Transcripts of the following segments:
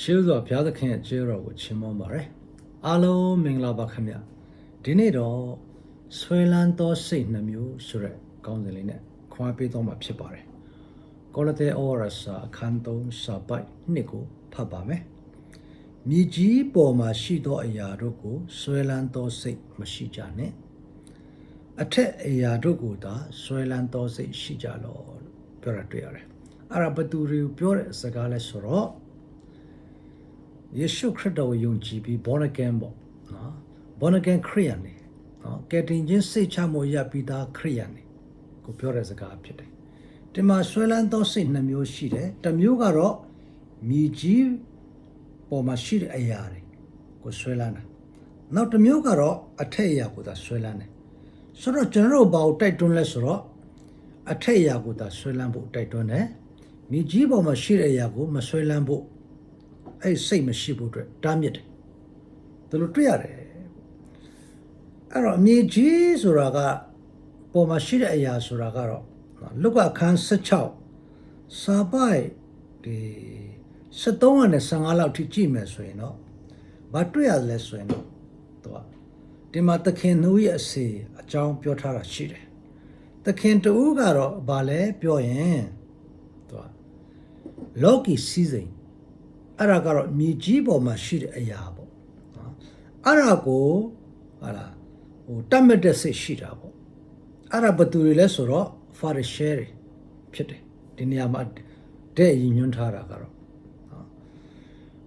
ရှေးစွာဘုရားသခင်ရဲ့ကျေးတော်ကိုချီးမွမ်းပါရယ်အားလုံးမင်္ဂလာပါခင်ဗျဒီနေ့တော့ဆွဲလန်းသောစိတ်နှမျိုးဆိုရက်ကောင်းစင်လေးနဲ့ခွာပေးတော့မှာဖြစ်ပါတယ်ကောလသဲဩဝါဒစာအခန်း3စာပိုက်နှစ်ကိုဖတ်ပါမယ်မြည်ကြီးပေါ်မှာရှိသောအရာတို့ကိုဆွဲလန်းသောစိတ်မရှိကြနဲ့အထက်အရာတို့ကိုသာဆွဲလန်းသောစိတ်ရှိကြလောလို့ပြောရတွေ့ရတယ်အဲ့ဒါဘသူတွေကိုပြောတဲ့စကားလဲဆိုတော့ ယေရှုခရစ်တော်ကိုယုံကြည်ပြီး born again ပေါ့နော် born again ခရိယန်နေနော်ကယ်တင်ခြင်းစိတ်ချမှုရပြီးသားခရိယန်နေကိုပြောတဲ့စကားဖြစ်တယ်ဒီမှာဆွဲလန်းသောစိတ်နှမျိုးရှိတယ်တစ်မျိုးကတော့မြည်ကြီးပေါ်မှာရှိတဲ့အရာတွေကိုဆွဲလန်းတာနောက်တစ်မျိုးကတော့အထက်အရာကိုသာဆွဲလန်းတယ်ဆိုတော့ကျွန်တော်တို့ဘာကိုတိုက်တွန်းလဲဆိုတော့အထက်အရာကိုသာဆွဲလန်းဖို့တိုက်တွန်းတယ်မြည်ကြီးပေါ်မှာရှိတဲ့အရာကိုမဆွဲလန်းဖို့ အဲ့စိတ်မရှိဖို့အတွက်တားမြစ်တယ်ဒါလိုတွေ့ရတယ်အဲ့တော့အမြေကြီးဆိုတာကပေါ်မှာရှိတဲ့အရာဆိုတာကတော့နော်လုကခန်း16စာပိုက်ဒီ73နဲ့15လောက်ထိကြည့်မယ်ဆိုရင်တော့ဘာတွေ့ရလဲဆိုရင်တော့သူကဒီမှာသခင်နှုတ်ရဲ့အစီအကြောင်းပြောထားတာရှိတယ်သခင်တူကတော့ဘာလဲပြောရင်သူကလောကီစီးစိမ် အဲ့ဒါကတော့မြေကြီးပေါ်မှာရှိတဲ့အရာပေါ့နော်အဲ့ဒါကိုဟာလားဟိုတတ်မှတ်တဲ့စိတ်ရှိတာပေါ့အဲ့ဒါဘယ်သူတွေလဲဆိုတော့ Pharisee တွေဖြစ်တယ်ဒီနေရာမှာတဲ့ရည်ညွှန်းထားတာကတော့နော်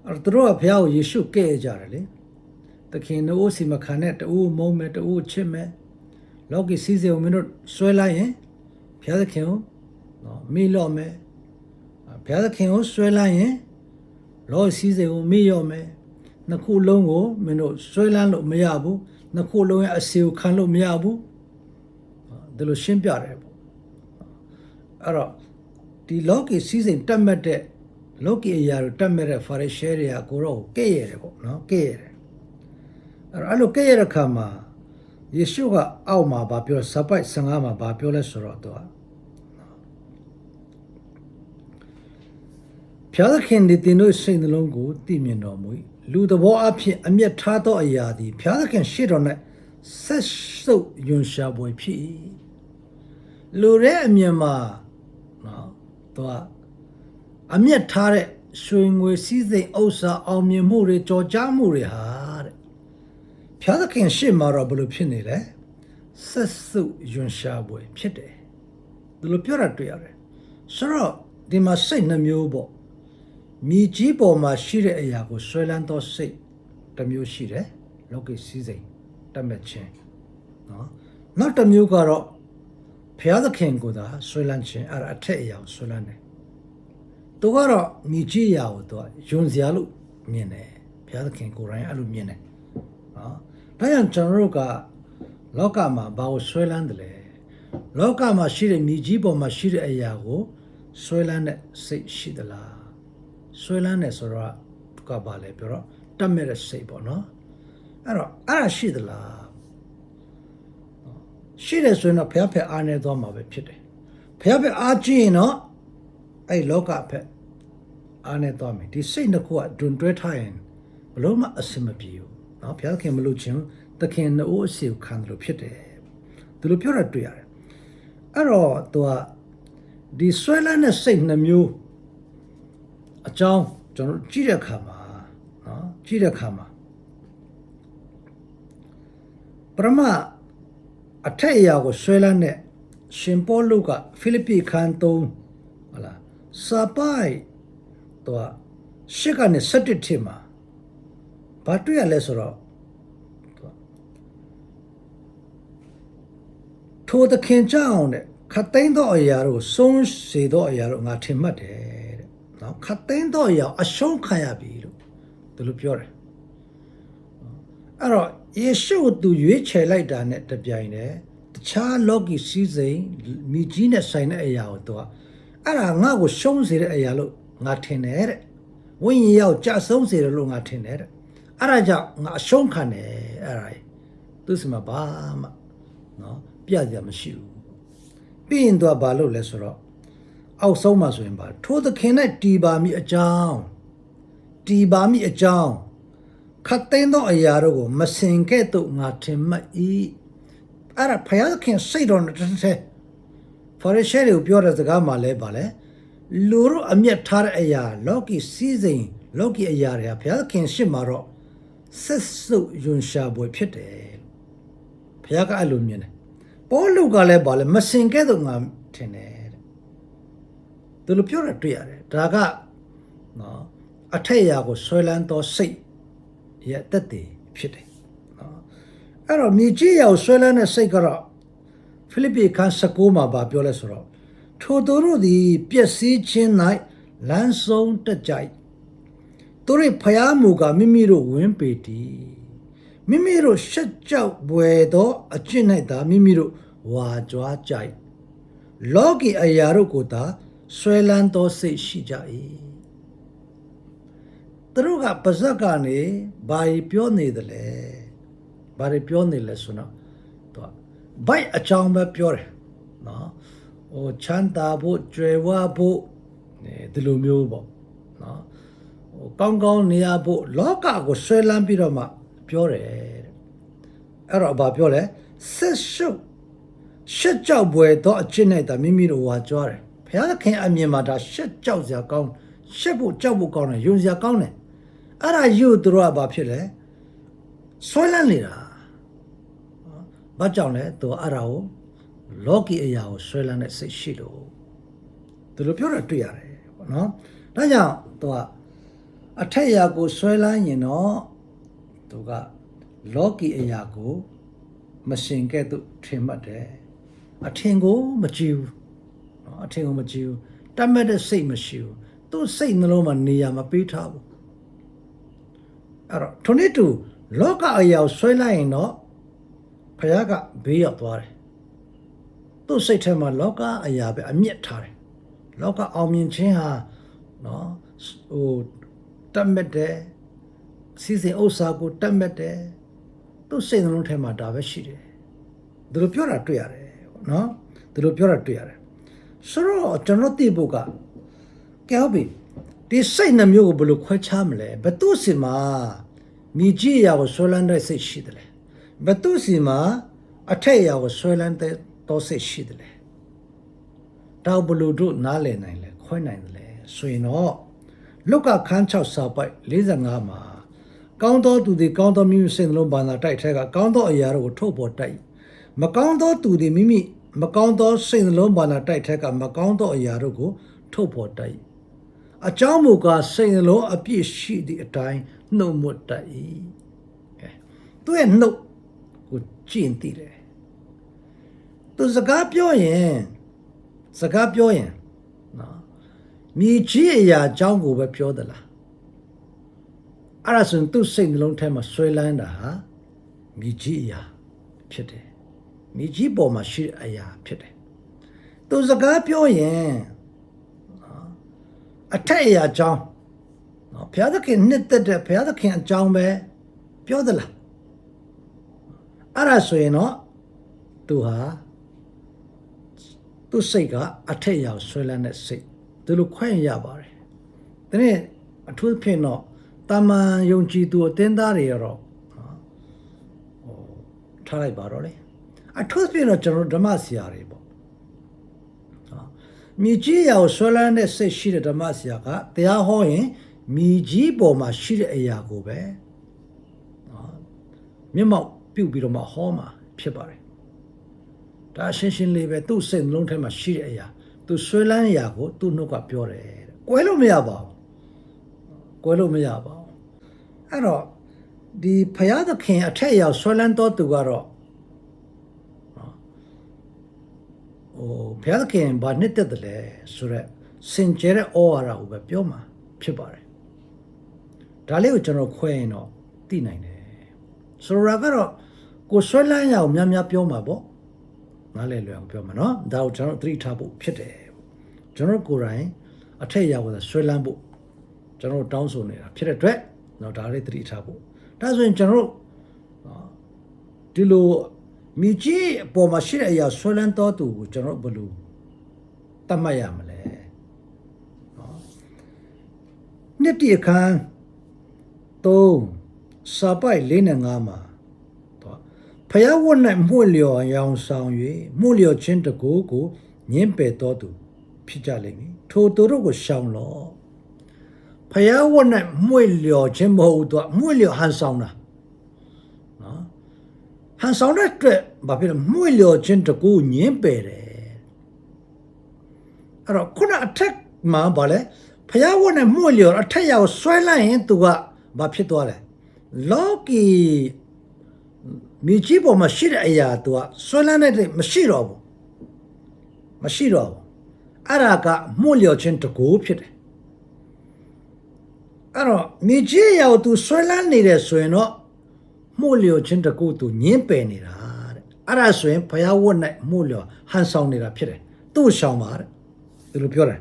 အဲ့တော့သူတို့ကဘုရားကိုယေရှုကဲ့ကြတယ်လေသခင်တို့စီမခံနဲ့တူမုံမဲ့တူချစ်မဲ့လောကီစီစဉ်ကိုမင်းတို့ဆွဲလိုက်ရင်ဘုရားသခင်ကိုနော်မေ့လော့မယ်ဘုရားသခင်ကိုဆွဲလိုက်ရင် လောစီးစိမ်ကိုမေ့ရော့မယ်နှစ်ခုလုံးကိုမင်းတို့ဆွဲလန်းလို့မရဘူးနှစ်ခုလုံးရဲ့အစီကိုခံလို့မရဘူးဒါလိုရှင်းပြတယ်ပေါ့အဲ့တော့ဒီလောကီစီးစိမ်တက်မှတ်တဲ့လောကီအရာတွေတက်မှတ်တဲ့ဖာရီရှဲတွေကကိုတော့ကဲ့ရတယ်ပေါ့နော်ကဲ့ရတယ်အဲ့တော့အဲ့လိုကဲ့ရတဲ့ခါမှာယေရှုကအောက်မှာဗာပြောစပိုက်15မှာဗာပြောလဲဆိုတော့သူက ဖျားသခင်ဒီတင်တို့စိတ်နှလုံးကိုသိမြင်တော်မူ၏လူသဘောအဖြစ်အမျက်ထားသောအရာသည်ဖျားသခင်ရှေ့တော်၌ဆက်ဆုပ်ယွန်ရှာပွေဖြစ်၏လူရဲ့အမြင်မှာနော်သူကအမျက်ထားတဲ့ရွှေငွေစည်းစိမ်ဥစ္စာအောင်မြင်မှုတွေကြော်ကြားမှုတွေဟာတဲ့ဖျားသခင်ရှေ့မှာတော့ဘယ်လိုဖြစ်နေလဲဆက်ဆုပ်ယွန်ရှာပွေဖြစ်တယ်ဒီလိုပြောတာတွေ့ရတယ်ဆိုတော့ဒီမှာစိတ်နှမျိုးပေါ့ မြေကြီးပေါ်မှာရှိတဲ့အရာကိုဆွဲလန်းသောစိတ်တစ်မျိုးရှိတယ်လောကိစည်းစိမ်တတ်မဲ့ခြင်းနော်နောက်တစ်မျိုးကတော့ဘုရားသခင်ကိုသာဆွဲလန်းခြင်းအဲ့ဒါအထက်အရာကိုဆွဲလန်းတယ်သူကတော့မြေကြီးအရာကိုသူကယွန်စရာလို့မြင်တယ်ဘုရားသခင်ကိုယ်တိုင်အဲ့လိုမြင်တယ်နော်ဒါကြောင့်ကျွန်တော်တို့ကလောကမှာဘာကိုဆွဲလန်းတယ်လဲလောကမှာရှိတဲ့မြေကြီးပေါ်မှာရှိတဲ့အရာကိုဆွဲလန်းတဲ့စိတ်ရှိသလား ဆွဲလန်းတယ်ဆိုတော့ကပါလေပြောတော့တတ်မဲ့တဲ့စိတ်ပေါ့နော်အဲ့တော့အဲ့ဒါရှိသလားရှိတယ်ဆိုရင်တော့ဖျားဖက်အားနေသွားမှာပဲဖြစ်တယ်ဖျားဖက်အားကြည့်ရင်တော့အဲ့လောကဖက်အားနေသွားမယ်ဒီစိတ်နှစ်ခုကဒွန်တွဲထားရင်ဘလို့မှအဆင်မပြေဘူးနော်ဖျားခင်မလို့ချင်းသခင်နှိုးအစီကိုခံတယ်လို့ဖြစ်တယ်သူလိုပြောတာတွေ့ရတယ်အဲ့တော့သူကဒီဆွဲလန်းတဲ့စိတ်နှမျိုး အကြောင်းကျွန်တော်တို့ကြည့်တဲ့အခါမှာနော်ကြည့်တဲ့အခါမှာပရမအထက်အရာကိုဆွဲလန်းတဲ့ရှင်ပေါလုကဖိလိပ္ပိခန်း3ဟလာစာပိုက်တော့ရှစ်ကနေ7ထိမှာဘာတွေ့ရလဲဆိုတော့ထိုသခင်ကြောင့်တဲ့ခတ်သိမ်းသောအရာတို့ဆုံးစေသောအရာတို့ငါထင်မှတ်တယ် တဲ့နော်ခတ်သိမ်းသောအရာအရှုံးခံရပြီလို့သူတို့ပြောတယ်အဲ့တော့ယေရှုကိုသူရွေးချယ်လိုက်တာနဲ့တပြိုင်တည်းတခြားလောကီစည်းစိမ်မိကြီးနဲ့ဆိုင်တဲ့အရာကိုသူကအဲ့ဒါငါ့ကိုရှုံးစေတဲ့အရာလို့ငါထင်တယ်တဲ့ဝိညာဉ်ရောက်ကြဆုံးစေတယ်လို့ငါထင်တယ်တဲ့အဲ့ဒါကြောင့်ငါအရှုံးခံတယ်အဲ့ဒါကြီးသူစမှာဘာမှနော်ပြကြမရှိဘူးပြီးရင်သူကဘာလုပ်လဲဆိုတော့ အောက်ဆုံးမှာဆိုရင်ပါထိုသခင်နဲ့တီပါမိအကြောင်းတီပါမိအကြောင်းခတ်သိမ်းသောအရာတို့ကိုမစင်ကဲ့သို့ငါထင်မှတ်၏အဲ့ဒါဖယားခင်စိတ်တော်နဲ့တစ်ထက်ဖော်ရရှဲတွေကိုပြောတဲ့စကားမှလည်းပါလေလူတို့အမျက်ထားတဲ့အရာ လောကီစီးစိမ်လောကီအရာတွေကဘုရားသခင်ရှစ်မှာတော့ဆက်စုပ်ယွန်ရှာပွဲဖြစ်တယ်ဘုရားကအဲ့လိုမြင်တယ်ပေါလုကလည်းပါလေမစင်ကဲ့သို့ငါထင်တယ်တဲ့ သူလိုပြောရတွေ့ရတယ်ဒါကနော်အထက်အရာကိုဆွဲလန်းသောစိတ်ရဲ့တက်တည်ဖြစ်တယ်နော်အဲ့တော့မြေကြီးရာကိုဆွဲလန်းတဲ့စိတ်ကတော့ဖိလိပ္ပိခန်း19မှာဗာပြောလဲဆိုတော့ထိုသူတို့သည်ပျက်စီးခြင်း၌လမ်းဆုံးတက်ကြိုက်သူတို့ဖျားမူကမိမိတို့ဝင်းပေတည်မိမိတို့ရှက်ကြောက်ပွေသောအကျင့်၌သာမိမိတို့ဝါကြွားကြိုက်လောကီအရာတို့ကိုသာ ဆွဲလန်းသောစိတ်ရှိကြ၏သူတို့ကပါဇက်ကနေဘာပြောနေသလဲဘာတွေပြောနေလဲဆိုတော့သူကဘိုက်အချောင်းပဲပြောတယ်နော်ဟိုချမ်းသာဖို့ကြွယ်ဝဖို့ဒီလိုမျိုးပေါ့နော်ဟိုကောင်းကောင်းနေရဖို့လောကကိုဆွဲလန်းပြီးတော့မှပြောတယ်တဲ့အဲ့တော့ဘာပြောလဲဆက်ရှုပ်ရှက်ကြောက်ပွဲတော့အချစ်နဲ့တာမိမိတို့ဝါကြွားတယ် ဘုရားသခင်အမြင်မှာဒါရှက်ကြောက်စရာကောင်းရှက်ဖို့ကြောက်ဖို့ကောင်းတယ်ယုံစရာကောင်းတယ်အဲ့ဒါယူသူတို့ကဘာဖြစ်လဲဆွဲလန်းနေတာဘာကြောင့်လဲသူအဲ့ဒါကိုလောကီအရာကိုဆွဲလန်းတဲ့စိတ်ရှိလို့သူတို့ပြောတာတွေ့ရတယ်ပေါ့နော်ဒါကြောင့်သူကအထက်အရာကိုဆွဲလန်းရင်တော့သူကလောကီအရာကို မရှင်ကဲ့သို့ထင်မှတ်တယ်အထင်ကိုမကြည့်ဘူး နော်အထင်ကိုမကြည့်ဘူးတတ်မဲ့တဲ့စိတ်မရှိဘူးသူ့စိတ်နှလုံးမှာနေရာမပေးထားဘူးအဲ့တော့ထုံနည်းတူလောကအရာကိုဆွဲလိုက်ရင်တော့ဖခင်ကဘေးရောက်သွားတယ်သူ့စိတ်ထဲမှာလောကအရာပဲအမျက်ထားတယ်လောကအောင်မြင်ခြင်းဟာနော်ဟိုတတ်မဲ့တဲ့စီစဉ်ဥစ္စာကိုတတ်မဲ့တဲ့သူ့စိတ်နှလုံးထဲမှာဒါပဲရှိတယ်သူတို့ပြောတာတွေ့ရတယ်ပေါ့နော်သူတို့ပြောတာတွေ့ရတယ် ဆိုတော့ကျွန်တော်သိဖို့ကကဲဟုတ်ပြီဒီစိတ်နှမျိုးကိုဘယ်လိုခွဲခြားမလဲဘသူစီမှာမိကြီးအရာကိုဆွဲလန်းတဲ့စိတ်ရှိတယ်လေဘသူစီမှာအထက်အရာကိုဆွဲလန်းတဲ့တော့စိတ်ရှိတယ်လေတော့ဘလို့တို့နားလည်နိုင်လဲခွဲနိုင်တယ်လေဆိုရင်တော့လုကခန်း6စာပိုက်45မှာကောင်းသောသူသည်ကောင်းသောမိမိစိတ်နှလုံးဘာသာတိုက်ထဲကကောင်းသောအရာတို့ကိုထုတ်ပေါ်တိုက်မကောင်းသောသူသည်မိမိ မကောင်းသောစိတ်နှလုံးဘာသာတိုက်ထဲကမကောင်းသောအရာတို့ကို ထုတ်ပေါ်တိုက်အကြောင်းမူကားစိတ်နှလုံးအပြည့်ရှိသည့်အတိုင်းနှုတ်မွတ်တတ်၏ကဲသူ့ရဲ့နှုတ်ကိုကျင့်သိတယ်သူစကားပြောရင်စကားပြောရင်နော်မြေကြီးအရာအကြောင်းကိုပဲပြောသလားအဲ့ဒါဆိုရင်သူ့စိတ်နှလုံးထဲမှာဆွဲလန်းတာဟာမြေကြီးအရာဖြစ်တယ် မြေကြီးပေါ်မှာရှိတဲ့အရာဖြစ်တယ်သူစကားပြောရင်နော်အထက်အရာအကြောင်းနော်ဘုရားသခင်နှစ်သက်တဲ့ဘုရားသခင်အကြောင်းပဲပြောသလားအဲ့ဒါဆိုရင်တော့သူဟာသူ့စိတ်ကအထက်ရောက်ဆွဲလန်းတဲ့စိတ်သူလိုခွင့်ရပါတယ်ဒါနဲ့အထူးဖြင့်တော့တာမန်ယုံကြည်သူအတင်းသားတွေရောဟိုထားလိုက်ပါတော့လေ အထူးဖြင့်တော့ကျွန်တော်ဓမ္မဆရာတွေပေါ့နော်မြေကြီးရာကိုဆွဲလန်းတဲ့စိတ်ရှိတဲ့ဓမ္မဆရာကတရားဟောရင်မြေကြီးပေါ်မှာရှိတဲ့အရာကိုပဲနော်မျက်မှောက်ပြုတ်ပြီးတော့မှဟောမှာဖြစ်ပါတယ်ဒါရှင်းရှင်းလေးပဲသူ့စိတ်နှလုံးထဲမှာရှိတဲ့အရာသူဆွဲလန်းအရာကိုသူ့နှုတ်ကပြောတယ်တဲ့ကွဲလို့မရပါဘူးကွဲလို့မရပါဘူးအဲ့တော့ဒီဖယားသခင်အထက်အရာဆွဲလန်းတော်သူကတော့ ဟိုဘုရားသခင်ဘာနှစ်သက်တယ်လဲဆိုတော့စင်ကြဲတဲ့ဩဝါဒကိုပဲပြောမှာဖြစ်ပါတယ်ဒါလေးကိုကျွန်တော်ခွဲရင်တော့သိနိုင်တယ်ဆိုတော့ကတော့ကိုဆွဲလန်းရအောင်များများပြောမှာပေါ့နားလည်လွယ်အောင်ပြောမှာနော်ဒါကိုကျွန်တော်သတိထားဖို့ဖြစ်တယ်ကျွန်တော်ကိုယ်တိုင်အထက်ရောက်လာဆွဲလန်းဖို့ကျွန်တော်တောင်းဆိုနေတာဖြစ်တဲ့အတွက်တော့ဒါလေးသတိထားဖို့ဒါဆိုရင်ကျွန်တော်ဒီလို မိကြီးအပေါ်မှာရှိတဲ့အရာဆွဲလန်းတော်သူကိုကျွန်တော်ဘယ်လိုတတ်မှတ်ရမလဲနော်နှစ်တည်းအခန်း3စာပိုက်4နဲ့5မှာတော့ဖယားဝတ်၌မှု့လျော်ရောင်ဆောင်၍မှု့လျော်ခြင်းတကူကိုညင်းပယ်တော်သူဖြစ်ကြလိမ့်မည်ထိုသူတို့ကိုရှောင်လော့ဖယားဝတ်၌မှု့လျော်ခြင်းမဟုတ်ဘူးတော့မှု့လျော်ဟန်ဆောင်တာနော် ဟန်ဆောင်တဲ့အတွက်ဘာဖြစ်လဲမှု့လျော်ခြင်းတကူညင်းပယ်တယ်အဲ့တော့ခုနအထက်မှာဗာလဲဖျားဝတ်နဲ့မှု့လျော်အထက်ရောက်ဆွဲလိုက်ရင်သူကဘာဖြစ်သွားလဲလောကီမြေကြီးပေါ်မှာရှိတဲ့အရာသူကဆွဲလန်းတဲ့မရှိတော့ဘူးမရှိတော့ဘူးအဲ့ဒါကမှု့လျော်ခြင်းတကူဖြစ်တယ်အဲ့တော့မြေကြီးရောက်သူဆွဲလန်းနေတယ်ဆိုရင်တော့ မှု့လျော်ခြင်းတကူသူညင်းပယ်နေတာတဲ့အဲ့ဒါဆိုရင်ဖျားဝတ်နဲ့မှု့လျော်ဟန်ဆောင်နေတာဖြစ်တယ်သူ့ရှောင်ပါတဲ့ဒီလိုပြောတယ်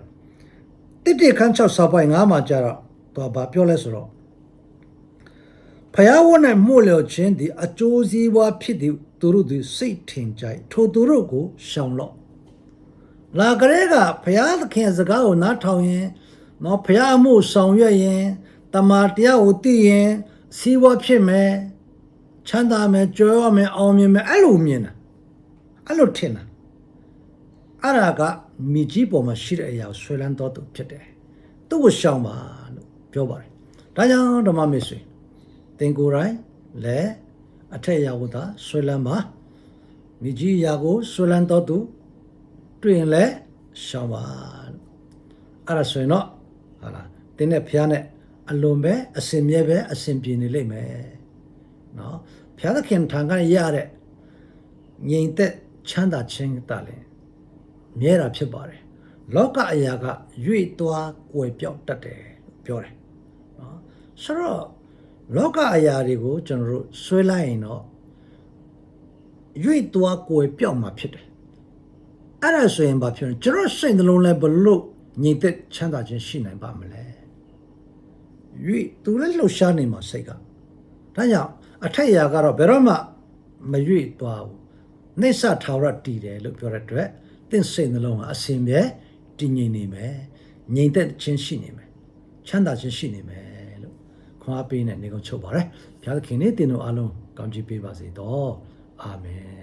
တိတိခန်း6စာပိုင်9မှာကြတော့သူကဘာပြောလဲဆိုတော့ဖယားဝတ်နဲ့မှု့လျော်ခြင်းဒီအကျိုးစီးပွားဖြစ်သည်သူတို့သည်စိတ်ထင်ကြိုက်ထိုသူတို့ကိုရှောင်လော့လာကလေးကဖယားသခင်စကားကိုနားထောင်ရင်နော်ဖယားမှုဆောင်ရွက်ရင်တမာတရားကိုသိရင်စီးပွားဖြစ်မယ် ချမ်းသာမယ်ကြွယ်ဝမယ်အောင်မြင်မယ်အဲ့လိုမြင်တာအဲ့လိုထင်တာအဲ့ဒါကမြေကြီးပေါ်မှာရှိတဲ့အရာကိုဆွဲလန်းတော်သူဖြစ်တယ်။သူ့ကိုရှောင်ပါလို့ပြောပါတယ်။ဒါကြောင့်ဓမ္မမစ်ဆွေသင်ကိုယ်တိုင်လည်းအထက်အရာကိုသာဆွဲလန်းပါ။မြေကြီးအရာကိုဆွဲလန်းတော်သူတွေ့ရင်လည်းရှောင်ပါလို့အဲ့ဒါဆိုရင်တော့ဟာလားတင်းနဲ့ဖျားနဲ့အလွန်ပဲအစင်မြဲပဲအစင်ပြေနေလိမ့်မယ်။ နော်ဖျားသခင်ထံကရတဲ့ငြိမ်သက်ချမ်းသာခြင်းတလည်းမြဲတာဖြစ်ပါတယ်လောကအရာကရွေ့သွားကွယ်ပြောက်တတ်တယ်လို့ပြောတယ်နော်ဆိုတော့လောကအရာတွေကိုကျွန်တော်တို့ဆွဲလိုက်ရင်တော့ရွေ့သွားကွယ်ပြောက်မှာဖြစ်တယ်အဲ့ဒါဆိုရင်ဘာဖြစ်လဲကျွန်တော်စိတ်နှလုံးလဲဘလို့ညီသက်ချမ်းသာခြင်းရှိနိုင်ပါမလဲရွေ့သူလည်းလှုပ်ရှားနေမှာစိတ်ကဒါကြောင့် အထက်အရာကတော့ဘယ်တော့မှမရွေ့သွားဘူးနှိစ္စထာဝရတည်တယ်လို့ပြောတဲ့အတွက်သင်စိတ်နှလုံးကအစင်ပဲတည်ငြိမ်နေမယ်ငြိမ်သက်ခြင်းရှိနေမယ်ချမ်းသာခြင်းရှိနေမယ်လို့ခွန်အားပေးနဲ့နေကုန်ချုပ်ပါရယ်ဘုရားသခင်နဲ့တင်တို့အားလုံးကောင်းချီးပေးပါစေတော့အာမင်